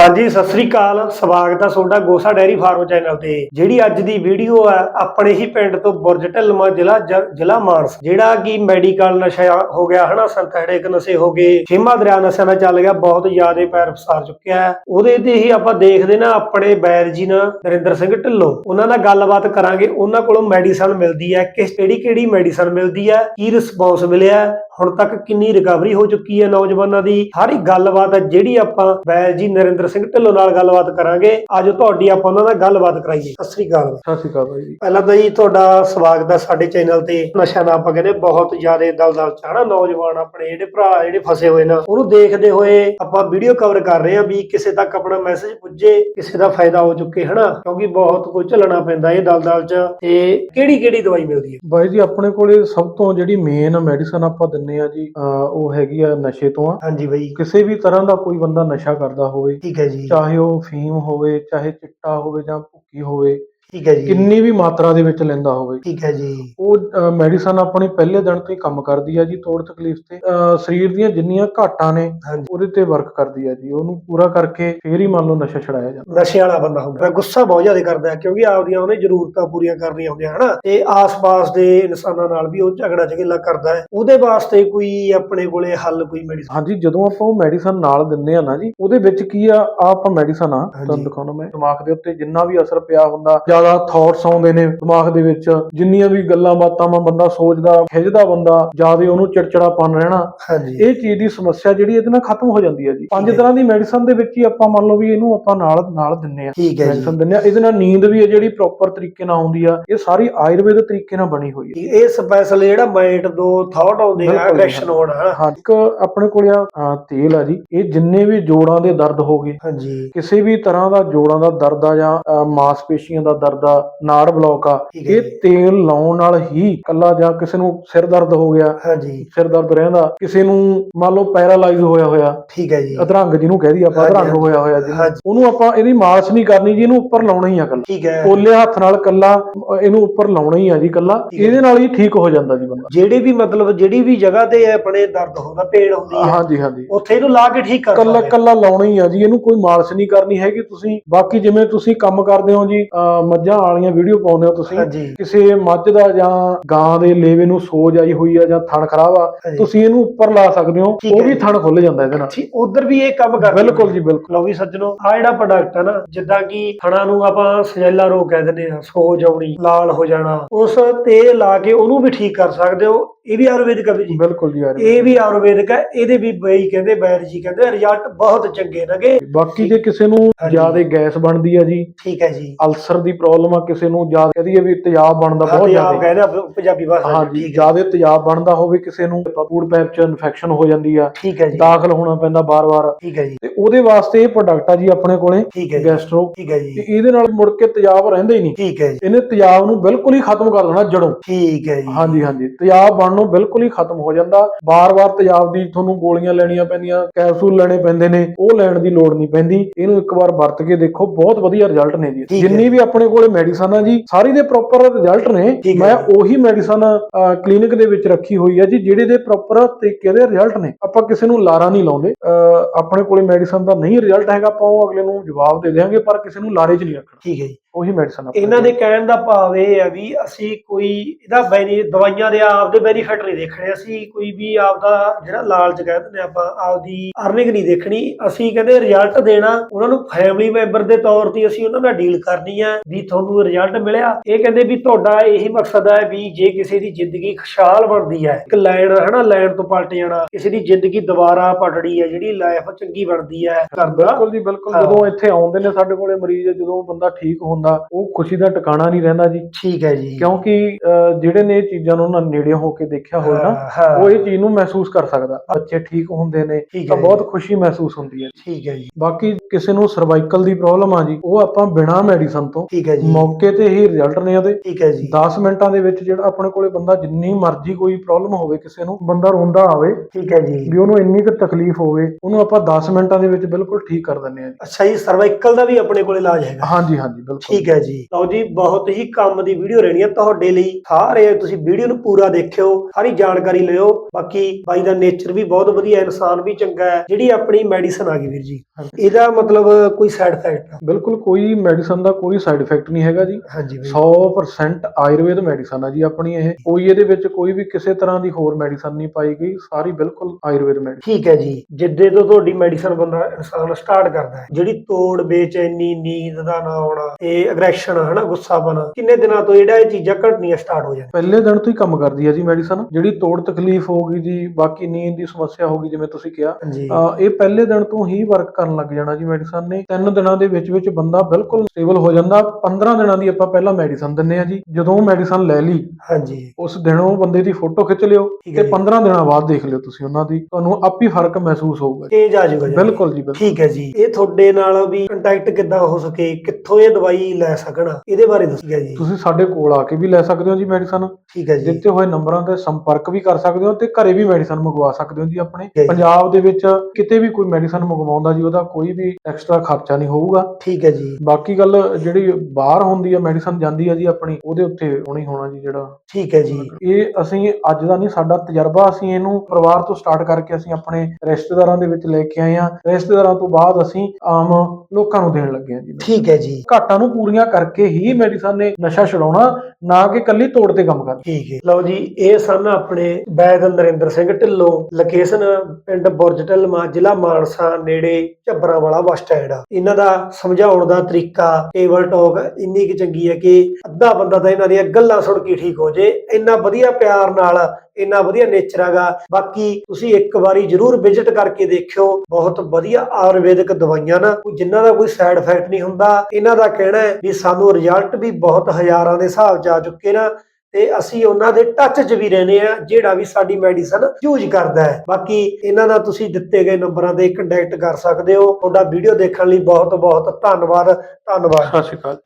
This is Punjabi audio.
ਹਾਂਜੀ, ਸਤਿ ਸ੍ਰੀ ਅਕਾਲ। ਸਵਾਗਤ ਹੈ ਤੁਹਾਡਾ ਗੋਸਾ ਡੈਰੀ ਫਾਰਮ ਚੈਨਲ ਤੇ, ਜਿਹੜੀ ਅੱਜ ਦੀ ਵੀਡੀਓ ਹੈ ਆਪਣੇ ਹੀ ਪਿੰਡ ਤੋਂ ਬੁਰਜ ਢਲਮਾ ਜ਼ਿਲ੍ਹਾ ਜ਼ਿਲ੍ਹਾ ਮਾਨਸ। ਜਿਹੜਾ ਕਿ ਮੈਡੀਕਲ ਨਸ਼ਾ ਹੋ ਗਿਆ, ਹਨਾ ਸਿੰਥੈਟਿਕ ਨਸ਼ੇ ਹੋ ਗਏ ਛੇਮਾ ਦਰਿਆ ਨਸ਼ਿਆਂ ਨਾਲ ਚੱਲ ਗਿਆ, ਬਹੁਤ ਜ਼ਿਆਦਾ ਪੈਰ ਪਸਾਰ ਚੁੱਕਿਆ ਹੈ। ਉਹਦੇ ਤੇ ਹੀ ਆਪਾਂ ਦੇਖਦੇ ਨਾ, ਆਪਣੇ ਬੈਰ ਜੀ ਨਾ ਨਰਿੰਦਰ ਸਿੰਘ ਢਿੱਲੋਂ। ਉਹਨਾਂ ਨਾਲ ਗੱਲਬਾਤ ਕਰਾਂਗੇ, ਉਹਨਾਂ ਕੋਲੋਂ ਮੈਡੀਸਨ ਮਿਲਦੀ ਹੈ, ਕਿਸ ਕਿਹੜੀ ਕਿਹੜੀ ਮੈਡੀਸਨ ਮਿਲਦੀ ਹੈ, ਕੀ ਰਿਸਪੌਂਸ ਮਿਲਿਆ ਹੁਣ ਤੱਕ ਕਿੰਨੀ ਰਿਕਵਰੀ ਹੋ ਚੁੱਕੀ ਹੈ ਨੌਜਵਾਨਾਂ ਦੀ? ਸਾਰੀ ਗੱਲਬਾਤ ਹੈ ਜਿਹੜੀ ਆਪਾਂ ਬੈਰ ਜੀ ਨਰਿੰਦਰ ਸਿੰਘ ਢਿੱਲੋਂ ਨਾਲ ਗੱਲਬਾਤ ਕਰਾਂਗੇ। ਅੱਜ ਤੁਹਾਡੀ ਆਪਾਂ ਉਹਨਾਂ ਨਾਲ ਗੱਲਬਾਤ ਕਰਾਈਏ। ਸਤਿ ਸ੍ਰੀ ਅਕਾਲ। ਸਤਿ ਸ਼੍ਰੀ ਅਕਾਲ ਜੀ। ਪਹਿਲਾਂ ਤਾਂ ਜੀ ਤੁਹਾਡਾ ਸਵਾਗਤ ਹੈ ਸਾਡੇ ਚੈਨਲ ਤੇ। ਨਸ਼ਾ ਨਾ ਆਪਾਂ ਕਹਿੰਦੇ ਬਹੁਤ ਜ਼ਿਆਦਾ ਦਲਦਲ ਚ ਹਨਾ ਨੌਜਵਾਨ ਆਪਣੇ ਜਿਹੜੇ ਭਰਾ ਜਿਹੜੇ ਫਸੇ ਹੋਏ ਨੇ ਉਹਨੂੰ ਦੇਖਦੇ ਹੋਏ ਆਪਾਂ ਵੀਡੀਓ ਕਵਰ ਕਰ ਰਹੇ ਹਾਂ ਵੀ ਕਿਸੇ ਤੱਕ ਆਪਣਾ ਮੈਸੇਜ ਪੁੱਜੇ ਕਿਸੇ ਦਾ ਫਾਇਦਾ ਹੋ ਚੁੱਕੇ ਹਨਾ? ਕਿਉਂਕਿ ਬਹੁਤ ਕੁਝ ਝੱਲਣਾ ਪੈਂਦਾ ਇਹ ਦਲਦਲ ਚ। ਤੇ ਕਿਹੜੀ ਕਿਹੜੀ ਦਵਾਈ ਮਿਲਦੀ ਹੈ? ਬਾਈ ਜੀ ਆਪਣੇ ਕੋਲੇ ਸਭ ਤੋਂ ਜਿਹੜੀ ਮੇਨ ਮੈਡੀਸਨ ਆਪਾਂ ਦਿੰਨੇ ਆ ਜੀ। ਅਹ ਉਹ ਹੈਗੀ ਆ ਨਸ਼ੇ ਤੋਂ ਆ। ਹਾਂਜੀ ਬਈ। ਕਿਸੇ ਵੀ ਤਰ੍ਹਾਂ ਦਾ ਕੋਈ ਬੰਦਾ ਨਸ਼ਾ ਕਰਦਾ ਹੋਵੇ ਠੀਕ ਹੈ ਜੀ। ਚਾਹੇ ਉਹ ਫੀਮ ਹੋਵੇ ਚਾਹੇ ਚਿੱਟਾ ਹੋਵੇ ਜਾਂ ਭੁੱਕੀ ਹੋਵੇ ਠੀਕ ਹੈ ਜੀ। ਕਿੰਨੀ ਵੀ ਮਾਤਰਾ ਦੇ ਵਿੱਚ ਲੈਂਦਾ ਹੋਵੇ। ਠੀਕ ਹੈ ਜੀ। ਉਹ ਮੈਡੀਸਨ ਆਪਣੀ ਪਹਿਲੇ ਦਿਨ ਤੋਂ ਹੀ ਕੰਮ ਕਰਦੀ ਆ ਜੀ ਤੋੜ ਤਕਲੀਫ ਤੇ ਅਹ ਸਰੀਰ ਦੀਆਂ ਜਿੰਨੀਆਂ ਘਾਟਾਂ ਨੇ ਹਾਂਜੀ। ਉਹਦੇ ਤੇ ਵਰਕ ਕਰਦੀ ਆ ਜੀ। ਉਹਨੂੰ ਪੂਰਾ ਕਰਕੇ ਫੇਰ ਹੀ ਮੰਨ ਲਓ ਨਸ਼ਾ ਛਡਾਇਆ ਜਾਂਦਾ। ਨਸ਼ੇ ਵਾਲਾ ਬੰਦਾ ਹੁੰਦਾ। ਹੈ। ਗੁੱਸਾ ਬਹੁਤ ਜ਼ਿਆਦਾ ਕਰਦਾ ਹੈ ਕਿਉਂਕਿ ਆਪਦੀਆਂ ਉਹਨੇ ਜ਼ਰੂਰਤਾਂ ਪੂਰੀਆਂ ਕਰਨੀਆਂ ਹੁੰਦੀਆਂ ਹਨਾ? ਤੇ ਆਸ-ਪਾਸ ਦੇ ਇਨਸਾਨਾਂ ਨਾਲ ਵੀ ਉਹ ਝਗੜਾ ਝਗੇਲਾ ਕਰਦਾ ਹੈ। ਉਹਦੇ ਵਾਸਤੇ ਕੋਈ ਆਪਣੇ ਕੋਲੇ ਹੱਲ ਕੋਈ ਮੈਡੀਸਨ ਹਾਂਜੀ ਜਦੋਂ ਆਪਾਂ ਉਹ ਮੈਡੀਸਨ ਨਾਲ ਦਿੰਦੇ ਆ ਨਾ ਜੀ ਉਹਦੇ ਵਿੱਚ ਕੀ ਆ ਆਹ ਆਪਾਂ ਮੈਡੀਸਨ ਆ। ਹਾਂਜੀ। ਤੁਹਾਨੂੰ ਦਿਖਾਉਣਾ ਮੈਂ। ਦਿਮਾਗ ਦੇ ਉੱਤੇ ਜਿੰਨਾ ਵੀ ਅਸਰ ਪਿਆ ਹੁੰਦਾ ਜ਼ਿਆਦਾ ਥਾਟਸ ਆਉਂਦੇ ਨੇ ਦਿਮਾਗ ਦੇ ਵਿੱਚ ਜਿੰਨੀਆਂ ਵੀ ਗੱਲਾਂ ਬਾਤਾਂ ਮਾ ਬੰਦਾ ਸੋਚਦਾ ਖਿੱਚਦਾ ਬੰਦਾ ਜ਼ਿਆਦਾ ਉਹਨੂੰ ਚਿੜਚਿੜਾਪਨ ਰਹਿਣਾ। ਇਹ ਚੀਜ਼ ਦੀ ਸਮੱਸਿਆ ਜਿਹੜੀ ਇਹਦੇ ਨਾਲ ਖਤਮ ਹੋ ਜਾਂਦੀ ਹੈ ਜੀ। ਪੰਜ। ਤਰ੍ਹਾਂ ਦੀ ਮੈਡੀਸਨ ਦੇ ਵਿੱਚ ਹੀ ਆਪਾਂ ਮੰਨ ਲਓ ਵੀ ਇਹਨੂੰ ਆਪਾਂ ਨਾਲ ਨਾਲ ਦਿੰਨੇ ਆ ਠੀਕ ਹੈ ਜੀ। ਮੈਡੀਸਨ ਦਿੰਨੇ ਆ ਇਹਦੇ ਨਾਲ ਨੀਂਦ ਵੀ ਹੈ ਜਿਹੜੀ ਪ੍ਰੋਪਰ ਤਰੀਕੇ ਨਾਲ ਆਉਂਦੀ ਆ। ਇਹ ਸਾਰੀ ਆਯੁਰਵੇਦ ਤਰੀਕੇ ਨਾਲ ਬਣੀ ਹੋਈ ਹੈ। ਇਹ ਸਪੈਸ਼ਲ ਜਿਹੜਾ ਮਾਈਂਡ ਤੋਂ ਥਾਟ ਆਉਂਦੇ ਆ। ਐਗਰੈਸ਼ਨ ਹੋਣਾ। ਹਾਂ ਇੱਕ ਆਪਣੇ ਕੋਲ ਆ ਤੇਲ ਆ ਜੀ। ਇਹ ਜਿੰਨੇ ਵੀ ਜੋੜਾਂ ਦੇ ਦਰਦ ਹੋ ਗਏ ਹਾਂਜੀ। ਕਿਸੇ ਵੀ ਤਰ੍ਹਾਂ ਦਾ ਜੋੜਾਂ ਦਾ ਦਰਦ ਆ ਜਾਂ ਮਾਸਪੇਸ਼ੀਆਂ ਦਾ ਦਰਦ ਆ ਨਾੜ ਬਲੌਕ ਆ ਇਹ ਜੀ। ਤੇਲ ਲਾਉਣ ਨਾਲ ਹੀ ਕੱਲਾ ਜਾਂ ਕਿਸੇ ਨੂੰ ਸਿਰ ਦਰਦ ਹੋ ਗਿਆ ਹਾਂਜੀ ਸਿਰ ਦਰਦ ਰਹਿੰਦਾ ਕਿਸੇ ਨੂੰ ਮੰਨ ਲਓ ਪੈਰਾਲਾਈਜ਼ ਹੋਇਆ ਹੋਇਆ ਠੀਕ ਹੈ ਜੀ ਅਧਰੰਗ ਜਿਹਨੂੰ ਕਹਦੀ ਆਪਾਂ ਅਧਰੰਗ। ਹੋਇਆ ਹੋਇਆ ਹਾਂਜੀ। ਉਹਨੂੰ ਆਪਾਂ ਇਹਦੀ ਮਾਲਸ਼ ਨਹੀਂ ਕਰਨੀ ਜੀ ਇਹਨੂੰ ਉੱਪਰ ਲਾਉਣਾ ਹੀ ਆ ਕੱਲਾ ਠੀਕ ਹੈ ਪੋਲੇ ਹੱਥ ਨਾਲ ਕੱਲਾ ਇਹਨੂੰ ਉੱਪਰ ਲਾਉਣਾ ਹੀ ਆ ਜੀ ਕੱਲਾ। ਇਹਦੇ ਨਾਲ ਹੀ ਠੀਕ ਹੋ ਜਾਂਦਾ ਜੀ ਬੰਦਾ ਜਿਹੜੇ ਵੀ ਮਤਲਬ ਜਿਹੜੀ ਵੀ ਜਗ੍ਹਾ ਤੇ ਆਪਣੇ ਦਰਦ ਹੁੰਦਾ ਪੇਨ ਹੁੰਦੀ ਹੈ ਹਾਂਜੀ ਹਾਂਜੀ। ਉੱਥੇ ਇਹਨੂੰ ਲਾ ਕੇ ਠੀਕ ਕਰ ਕੱਲਾ ਆ। ਕੱਲਾ ਲਾਉਣਾ ਹੀ ਆ ਜੀ ਇਹਨੂੰ ਕੋਈ ਮਾਲਸ਼ ਨਹੀਂ ਕਰਨੀ ਹੈਗੀ ਤੁਸੀਂ। ਬਾਕੀ ਜਿਵੇਂ ਤੁਸੀਂ ਕੰਮ ਕਰਦੇ ਹੋ ਜੀ ਮੱਝਾਂ ਵਾਲੀਆਂ ਵੀਡੀਓ ਪਾਉਂਦੇ ਹੋ ਤੁਸੀਂ ਕਿਸੇ ਮੱਝ ਦਾ ਜਾਂ ਗਾਂ ਦੇ ਲੇਵੇ ਨੂੰ ਸੋਜ ਆਈ ਹੋਈ ਆ ਜਾਂ ਥਣ ਖਰਾਬ ਆ। ਤੁਸੀਂ ਇਹਨੂੰ ਉੱਪਰ ਲਾ ਸਕਦੇ ਹੋ ਉਹ ਵੀ। ਥਣ ਖੁੱਲ ਜਾਂਦਾ ਇਹਦੇ ਨਾਲ। ਠੀਕ ਉਧਰ ਵੀ ਇਹ ਕੰਮ ਕਰਦੇ ਬਿਲਕੁਲ ਜੀ ਬਿਲਕੁਲ। ਲਓ ਵੀ ਸੱਜਣੋ ਆ ਜਿਹੜਾ ਪ੍ਰੋਡਕਟ ਹੈ ਨਾ ਜਿੱਦਾਂ ਕਿ ਥਣਾ ਨੂੰ ਆਪਾਂ ਸਜੈਲਾ ਰੋਗ ਕਹਿ ਦਿੰਦੇ ਆ ਸੋਜ ਆਉਣੀ ਲਾਲ ਹੋ ਜਾਣਾ ਉਸ ਤੇ ਲਾ ਕੇ ਉਹਨੂੰ ਵੀ ਠੀਕ ਕਰ ਸਕਦੇ ਹੋ। ਇਹ ਵੀ ਆਯੁਰਵੈਦਿਕ ਹੈ ਜੀ। ਬਿਲਕੁਲ ਜੀ ਇਹ ਵੀ ਆਯੁਰਵੈਦਿਕ ਹੈ ਇਹਦੇ ਵੀ ਬਈ ਕਹਿੰਦੇ ਬੈਰ ਜੀ ਕਹਿੰਦੇ ਰਿਜ਼ਲਟ ਬਹੁਤ ਚੰਗੇ ਨਗੇ ਬਾਕੀ ਜੇ ਕਿਸੇ ਨੂੰ ਹਾਂਜੀ। ਜ਼ਿਆਦਾ ਗੈਸ ਬਣਦੀ ਆ ਜੀ ਠੀਕ ਹੈ ਜੀ। ਅਲਸਰ ਦੀ ਪ੍ਰੋਬਲਮ ਆ ਕਿਸੇ ਨੂੰ ਜ਼ਿਆਦਾ ਕਹਦੀਏ ਵੀ ਤੇਜ਼ਾਬ ਬਣਦਾ ਬਹੁਤ ਜ਼ਿਆਦਾ। ਕਹਿੰਦੇ ਆ ਪੰਜਾਬੀ ਭਾਸ਼ਾ ਹਾਂਜੀ ਠੀਕ ਹੈ ਜ਼ਿਆਦਾ ਤੇਜ਼ਾਬ ਬਣਦਾ ਹੋਵੇ ਕਿਸੇ ਨੂੰ ਫੂਡ ਪਾਈਪ 'ਚ ਇਨਫੈਕਸ਼ਨ ਹੋ ਜਾਂਦੀ ਆ ਠੀਕ ਹੈ ਜੀ। ਦਾਖਲ ਹੋਣਾ ਪੈਂਦਾ ਬਾਰ-ਬਾਰ। ਠੀਕ ਹੈ ਜੀ। ਤੇ ਉਹਦੇ ਵਾਸਤੇ ਇਹ ਪ੍ਰੋਡਕਟ ਆ ਜੀ ਆਪਣੇ ਕੋਲੇ ਠੀਕ ਹੈ ਜੀ। ਗੈਸਟਰੋ ਠੀਕ ਹੈ ਤੇ ਜੀ ਇਹਦੇ ਨਾਲ ਮੁੜ ਕੇ ਤੇਜ਼ਾਬ ਰਹਿੰਦਾ ਹੀ ਨਹੀਂ। ਠੀਕ ਹੈ ਜੀ। ਇਹਨੇ ਤੇਜ਼ਾਬ ਨੂੰ ਬਿਲਕੁਲ ਹੀ ਖਤਮ ਕਰ ਦੇਣਾ ਜੜੋਂ। ਠੀਕ ਹੈ ਜੀ। ਹਾਂਜੀ ਹਾਂਜੀ। ਤੇਜ਼ਾਬ ਬਣਨ ਨੂੰ ਬਿਲਕੁਲ ਹੀ ਖਤਮ ਹੋ ਜਾਂਦਾ। ਬਾਰ-ਬਾਰ ਤੇਜ਼ਾਬ ਦੀ ਤੁਹਾਨੂੰ ਗੋਲੀਆਂ ਲੈਣੀਆਂ ਪੈਂਦੀਆਂ ਕੈਪਸੂਲ ਲੈਣੇ ਪੈਂਦੇ ਨੇ ਉਹ ਲੈਣ ਦੀ ਲੋੜ ਨਹੀਂ ਪੈਂਦੀ। ਇਹਨੂੰ ਇੱਕ ਵਾਰ ਵਰਤ ਕੇ ਦੇਖੋ ਬਹੁਤ ਵਧੀਆ ਰਿਜ਼ਲਟ ਨੇ ਜੀ। ਹੈ। ਜਿੰਨੀ ਵੀ ਆਪਣੇ ਕੋਲੇ ਮੈਡੀਸਨ ਆ ਜੀ ਸਾਰੀ ਦੇ ਪ੍ਰੋਪਰ ਰਿਜ਼ਲਟ ਨੇ। ਹੈ। ਮੈਂ ਉਹੀ ਮੈਡੀਸਨ ਕਲੀਨਿਕ ਦੇ ਵਿੱਚ ਰੱਖੀ ਹੋਈ ਆ ਜੀ ਜਿਹੜੇ ਦੇ ਪ੍ਰੋਪਰ ਤਰੀਕੇ ਦੇ ਰਿਜ਼ਲਟ ਨੇ। ਆਪਾਂ ਕਿਸੇ ਨੂੰ ਲਾਰਾ ਨਹੀਂ ਲਾਉਂਦੇ। ਆਪਣੇ ਕੋਲੇ ਮੈਡੀਸਨ ਦਾ ਨਹੀਂ ਰਿਜ਼ਲਟ ਹੈਗਾ ਆਪਾਂ ਉਹ ਅਗਲੇ ਨੂੰ ਜਵਾਬ ਦੇ ਦੇਵਾਂਗੇ ਪਰ ਕਿਸੇ ਨੂੰ ਲਾਰੇ 'ਚ ਨਹੀਂ ਰੱਖਣਾ। ਠੀਕ ਹੈ ਜੀ। ਉਹੀ ਮੈਡੀਸਨ ਇਹਨਾਂ ਦੇ ਕਹਿਣ ਦਾ ਭਾਵ ਇਹ ਹੈ ਵੀ ਅਸੀਂ ਕੋਈ ਇਹਦਾ ਬੈਨੀ ਦਵਾਈਆਂ ਦੇ ਆਪਦੇ ਬੈਨੀਫਿਟ ਨਹੀਂ ਦੇਖਣੇ ਅਸੀਂ ਕੋਈ ਵੀ ਆਪਦਾ ਜਿਹੜਾ ਲਾਲਚ ਕਹਿ ਦਿੰਦੇ ਆਪਾਂ ਆਪਦੀ ਅਰਨਿੰਗ ਨਹੀਂ ਦੇਖਣੀ। ਅਸੀਂ ਕਹਿੰਦੇ ਰਿਜ਼ਲਟ ਦੇਣਾ ਉਹਨਾਂ ਨੂੰ ਫੈਮਿਲੀ ਮੈਂਬਰ ਦੇ ਤੌਰ ਤੇ ਅਸੀਂ ਉਹਨਾਂ ਨਾਲ ਡੀਲ ਕਰਨੀ ਹੈ ਵੀ ਤੁਹਾਨੂੰ ਰਿਜ਼ਲਟ ਮਿਲਿਆ। ਇਹ ਕਹਿੰਦੇ ਵੀ ਤੁਹਾਡਾ ਇਹੀ ਮਕਸਦ ਹੈ ਵੀ ਜੇ ਕਿਸੇ ਦੀ ਜ਼ਿੰਦਗੀ ਖੁਸ਼ਹਾਲ ਬਣਦੀ ਹੈ ਇੱਕ ਲਾਈਨ ਹਨਾ ਲਾਈਨ ਤੋਂ ਪਲਟ ਜਾਣਾ ਕਿਸੇ ਦੀ ਜ਼ਿੰਦਗੀ ਦੁਬਾਰਾ ਪਟੜੀ ਹੈ ਜਿਹੜੀ ਲਾਈਫ ਚੰਗੀ ਬਣਦੀ ਹੈ ਕਰਦਾ ਬਿਲਕੁਲ ਜੀ ਬਿਲਕੁਲ। ਜਦੋਂ ਇੱਥੇ ਆਉਂਦੇ ਨੇ ਸਾਡੇ ਕੋਲੇ ਮਰੀਜ਼ ਜਦੋਂ ਬੰਦਾ ਠੀਕ ਹੁੰਦਾ ਉਹ ਖੁਸ਼ੀ ਦਾ ਟਿਕਾਣਾ ਨਹੀਂ ਰਹਿੰਦਾ ਜੀ। ਠੀਕ ਹੈ ਜੀ। ਕਿਉਂਕਿ ਅਹ, ਜਿਹੜੇ ਨੇ ਇਹ ਚੀਜ਼ਾਂ ਨੂੰ ਉਹਨਾਂ ਨੇੜੇ ਹੋ ਕੇ ਦੇਖਿਆ ਹੋਇਆ ਨਾ ਹਾਂ। ਉਹ ਇਹ ਚੀਜ਼ ਨੂੰ ਮਹਿਸੂਸ ਕਰ ਸਕਦਾ। ਬੱਚੇ ਠੀਕ ਹੁੰਦੇ ਨੇ ਠੀਕ ਤਾਂ ਹੈ ਬਹੁਤ ਖੁਸ਼ੀ ਮਹਿਸੂਸ ਹੁੰਦੀ ਹੈ। ਠੀਕ ਹੈ ਜੀ। ਬਾਕੀ ਕਿਸੇ ਨੂੰ ਸਰਵਾਈਕਲ ਦੀ ਪ੍ਰੋਬਲਮ ਆ ਜੀ ਉਹ ਆਪਾਂ ਬਿਨਾਂ ਮੈਡੀਸਨ ਤੋਂ ਠੀਕ ਹੈ ਜੀ। ਮੌਕੇ ਤੇ ਹੀ ਰਿਜ਼ਲਟ ਨੇ ਉਹਦੇ। ਠੀਕ ਹੈ ਜੀ। 10 ਮਿੰਟਾਂ ਦੇ ਵਿੱਚ ਜਿਹੜਾ ਆਪਣੇ ਕੋਲੇ ਬੰਦਾ ਜਿੰਨੀ ਮਰਜ਼ੀ ਕੋਈ ਪ੍ਰੋਬਲਮ ਹੋਵੇ ਕਿਸੇ ਨੂੰ ਬੰਦਾ ਰੋਂਦਾ ਆਵੇ ਠੀਕ ਹੈ ਜੀ। ਵੀ ਉਹਨੂੰ ਇੰਨੀ ਕੁ ਤਕਲੀਫ ਹੋਵੇ ਉਹਨੂੰ ਆਪਾਂ 10 ਮਿੰਟਾਂ ਦੇ ਵਿੱਚ ਬਿਲਕੁਲ ਠੀਕ ਕਰ ਦਿੰਦੇ ਜੀ। ਅੱਛਾ ਜੀ ਸਰਵਾਈਕਲ ਦਾ ਵੀ ਆਪਣੇ ਕੋਲ ਇਲਾਜ ਹੈਗਾ। ਹਾਂਜੀ ਹਾਂਜੀ ਬਿਲਕੁਲ। ਠੀਕ ਹੈ ਜੀ। ਲਓ ਜੀ ਬਹੁਤ ਹੀ ਕੰਮ ਦੀ ਵੀਡੀਓ ਰਹਿਣੀ ਹੈ ਤੁਹਾਡੇ ਲਈ। ਸਾਰੇ ਤੁਸੀਂ ਵੀਡੀਓ ਨੂੰ ਪੂਰਾ ਦੇਖਿਓ ਸਾਰੀ ਜਾਣਕਾਰੀ ਲਿਓ। ਬਾਕੀ ਬਾਈ ਦਾ ਨੇਚਰ ਵੀ ਬਹੁਤ ਵਧੀਆ ਇਨਸਾਨ ਵੀ ਚੰਗਾ ਹੈ ਜਿਹੜੀ ਆਪਣੀ ਮੈਡੀਸਨ ਆ ਗਈ ਵੀਰ ਜੀ। ਇਹਦਾ ਮਤਲਬ ਕੋਈ ਸਾਈਡ ਇਫੈਕਟ ਬਿਲਕੁਲ ਕੋਈ ਮੈਡੀਸਨ ਦਾ ਕੋਈ ਸਾਈਡ ਇਫੈਕਟ ਨਹੀਂ ਹੈਗਾ ਜੀ। ਹਾਂਜੀ ਬਈ। 100% ਆਯੁਰਵੇਦ ਮੈਡੀਸਨ ਆ ਜੀ ਆਪਣੀ ਇਹ। ਕੋਈ ਇਹਦੇ ਵਿੱਚ ਕੋਈ ਵੀ ਕਿਸੇ ਤਰ੍ਹਾਂ ਦੀ ਹੋਰ ਮੈਡੀਸਨ ਨਹੀਂ ਪਾਈ ਗਈ। ਸਾਰੀ ਬਿਲਕੁਲ ਆਯੁਰਵੇਦ ਮੈਡੀਸਨ ਠੀਕ ਹੈ ਜੀ। ਜਿੱਦੇ ਤੋਂ ਤੁਹਾਡੀ ਮੈਡੀਸਨ ਬੰਦਾ ਇਨਸਾਨ ਸਟਾਰਟ ਕਰਦਾ ਹੈ। ਜਿਹੜੀ ਤੋੜ ਬੇਚੈਨੀ ਨੀਂਦ ਦਾ ਨਾ ਆਉਣਾ ਤੇ ਐਗਰੈਸ਼ਨ ਹਨਾ ਗੁੱਸਾਪਨ। ਕਿੰਨੇ ਦਿਨਾਂ ਤੋਂ ਜਿਹੜਾ ਇਹ ਚੀਜ਼ਾਂ ਘਟਣੀਆਂ ਸਟਾਰਟ ਹੋ ਜਾਂਦੀਆਂ? ਪਹਿਲੇ ਦਿਨ ਤੋਂ ਹੀ ਕੰਮ ਕਰਦੀ ਹੈ ਜੀ ਮੈਡੀਸਨ ਜਿਹੜੀ ਤੋੜ ਤਕਲੀਫ ਹੋ ਗਈ ਜੀ ਬਾਕੀ ਨੀਂਦ ਦੀ ਸਮੱਸਿਆ ਹੋ ਗਈ ਜਿਵੇਂ ਤੁਸੀਂ ਕਿਹਾ। ਇਹ ਪਹਿਲੇ ਦਿਨ ਤੋਂ ਹੀ ਵਰਕ ਕਰਨ ਲੱਗ ਜਾਣਾ ਜੀ ਮੈਡੀਸਨ ਨੇ ਤਿੰਨ ਦਿਨਾਂ ਦੇ ਵਿੱਚ ਵਿੱਚ ਬੰਦਾ ਬਿਲਕੁਲ ਸਟੇਬਲ ਹੋ ਜਾਂਦਾ। 15 ਦਿਨਾਂ ਦੀ ਆਪਾਂ ਪਹਿਲਾਂ ਮੈਡੀਸਨ ਦਿੰਨੇ ਆ ਜੀ। ਜਦੋਂ ਉਹ ਮੈਡੀਸਨ ਲੈ ਲਈ ਹਾਂਜੀ। ਉਸ ਦਿਨ ਉਹ ਬੰਦੇ ਦੀ ਫੋਟੋ ਖਿੱਚ ਲਿਓ ਤੇ ਜੀ। 15 ਦਿਨਾਂ ਬਾਅਦ ਦੇਖ ਲਿਓ ਤੁਸੀਂ ਉਹਨਾਂ ਦੀ। ਤੁਹਾਨੂੰ ਆਪੇ ਫ਼ਰਕ ਮਹਿਸੂਸ ਹੋਊਗਾ ਜੀ। ਚੇਂਜ ਆ ਜਾਊਗਾ ਬਿਲਕੁਲ ਜੀ ਬਿਲਕੁਲ। ਠੀਕ ਹੈ ਜੀ। ਇਹ ਤੁਹਾਡੇ ਨਾਲ ਵੀ ਕੰਟੈਕਟ ਕਿੱਦਾਂ ਹੋ ਸਕੇ ਕਿੱਥੋਂ ਇਹ ਦਵਾਈ ਲੈ ਸਕਣ ਇਹਦੇ ਬਾਰੇ ਦੱਸਿਆ ਜੀ। ਤੁਸੀਂ ਸਾਡੇ ਕੋਲ ਆ ਕੇ ਵੀ ਲੈ ਸਕਦੇ ਹੋ ਜੀ ਮੈਡੀਸਨ ਠੀਕ ਹੈ ਜੀ। ਦਿੱਤੇ ਹੋਏ ਨੰਬਰਾਂ ਤੇ ਸੰਪਰਕ ਵੀ ਕਰ ਸਕਦੇ ਹੋ ਤੇ ਘਰੇ ਵੀ ਮੈਡੀਸਨ ਮੰਗਵਾ ਸਕਦੇ ਹੋ ਜੀ ਆਪਣੇ। ਪੰਜਾਬ ਦੇ ਵਿੱਚ ਕਿਤੇ ਵੀ ਕੋਈ ਮੈਡੀਸਨ ਮੰਗਵਾਉਂਦਾ ਜੀ ਉਹਦਾ ਕੋਈ ਵੀ ਐਕਸਟਰਾ ਖਰਚਾ ਨਹੀਂ ਹੋਊਗਾ। ਠੀਕ ਹੈ ਜੀ। ਬਾਕੀ ਗੱਲ ਜਿਹੜੀ ਬਾਹਰ ਹੁੰਦੀ ਹੈ ਮੈਡੀਸਨ ਜਾਂਦੀ ਹੈ ਜੀ ਆਪਣੀ ਉਹਦੇ ਉੱਤੇ ਹੋਣੀ ਹੋਣਾ ਜੀ ਜਿਹੜਾ। ਠੀਕ ਹੈ ਜੀ। ਇਹ ਅਸੀਂ ਅੱਜ ਦਾ ਨਹੀਂ ਸਾਡਾ ਤਜਰਬਾ ਅਸੀਂ ਇਹਨੂੰ ਪਰਿਵਾਰ ਤੋਂ ਸਟਾਰਟ ਕਰਕੇ ਅਸੀਂ ਆਪਣੇ ਰਿਸ਼ਤੇਦਾਰਾਂ ਦੇ ਵਿੱਚ ਲੈ ਕੇ ਆਏ ਹਾਂ ਰਿਸ਼ਤੇਦਾਰਾਂ ਤੋਂ ਬਾਅਦ ਅਸੀਂ ਆਮ ਲੋਕਾਂ ਨੂੰ ਦੇਣ ਲੱਗੇ ਹਾਂ ਜੀ। ਠੀਕ ਹੈ ਜੀ। ਘਾਟਾਂ ਨੂੰ ਪੂਰੀਆਂ ਕਰਕੇ ਹੀ ਮੈਡੀਸਨ ਨੇ ਨਸ਼ਾ ਛਡਾਉਣਾ ਨਾ ਕਿ ਕੱਲੀ ਤੋੜ ਤੇ ਕੰਮ ਕਰਨਾ। ਠੀਕ ਹੈ। ਲਓ ਜੀ ਇਹ ਸਨ ਆਪਣੇ ਬੈਦ ਨਰਿੰਦਰ ਸਿੰਘ ਢਿੱਲੋਂ ਲੋਕੇਸ਼ਨ ਪਿੰਡ ਬੁਰਜ ਢਿਲਮਾ ਜ਼ਿਲ੍ਹਾ ਮਾਨਸਾ ਨੇੜੇ ਝੱਬਰਾਂ ਵਾਲਾ ਬੱਸ ਸਟੈਂਡ ਆ। ਇਹਨਾਂ ਦਾ ਸਮਝਾਉਣ ਦਾ ਤਰੀਕਾ ਟੇਬਲ ਟਾਕ ਇੰਨੀ ਕਿ ਚੰਗੀ ਹੈ ਕਿ ਅੱਧਾ ਬੰਦਾ ਤਾਂ ਇਹਨਾਂ ਦੀਆਂ ਗੱਲਾਂ ਸੁਣ ਕੇ ਠੀਕ ਹੋ ਜੇ। ਇੰਨਾ ਵਧੀਆ ਪਿਆਰ ਨਾਲ, ਇੰਨਾ ਵਧੀਆ ਨੇਚਰ ਹੈਗਾ। ਬਾਕੀ ਤੁਸੀਂ ਇੱਕ ਵਾਰੀ ਜਰੂਰ ਵਿਜ਼ਿਟ ਕਰਕੇ ਦੇਖਿਓ। ਬਹੁਤ ਵਧੀਆ ਆਯੁਰਵੈਦਿਕ ਦਵਾਈਆਂ ਨਾ। ਕੋਈ ਜਿਨ੍ਹਾਂ ਦਾ ਕੋਈ ਸਾਈਡ ਇਫੈਕਟ ਨਹੀਂ ਹੁੰਦਾ। ਇਹਨਾਂ ਦਾ ਕਹਿਣਾ ਹੈ ਵੀ ਸਾਨੂੰ ਰਿਜ਼ਲਟ ਵੀ ਬਹੁਤ ਹਜ਼ਾਰਾਂ ਦੇ ਹਿਸਾਬ 'ਚ ਆ ਚੁੱਕੇ ਨਾ। ਤੇ ਅਸੀਂ ਉਹਨਾਂ ਦੇ ਟੱਚ 'ਚ ਵੀ ਰਹਿੰਦੇ ਆ ਜਿਹੜਾ ਵੀ ਸਾਡੀ ਮੈਡੀਸਨ ਯੂਜ਼ ਕਰਦਾ ਹੈ। ਬਾਕੀ ਇਹਨਾਂ ਨਾਲ ਤੁਸੀਂ ਦਿੱਤੇ ਗਏ ਨੰਬਰਾਂ ਤੇ ਕੰਟੈਕਟ ਕਰ ਸਕਦੇ ਹੋ। ਤੁਹਾਡਾ ਵੀਡੀਓ ਦੇਖਣ ਲਈ ਬਹੁਤ ਬਹੁਤ ਧੰਨਵਾਦ। ਧੰਨਵਾਦ। ਸਤਿ ਸ਼੍ਰੀ ਅਕਾਲ।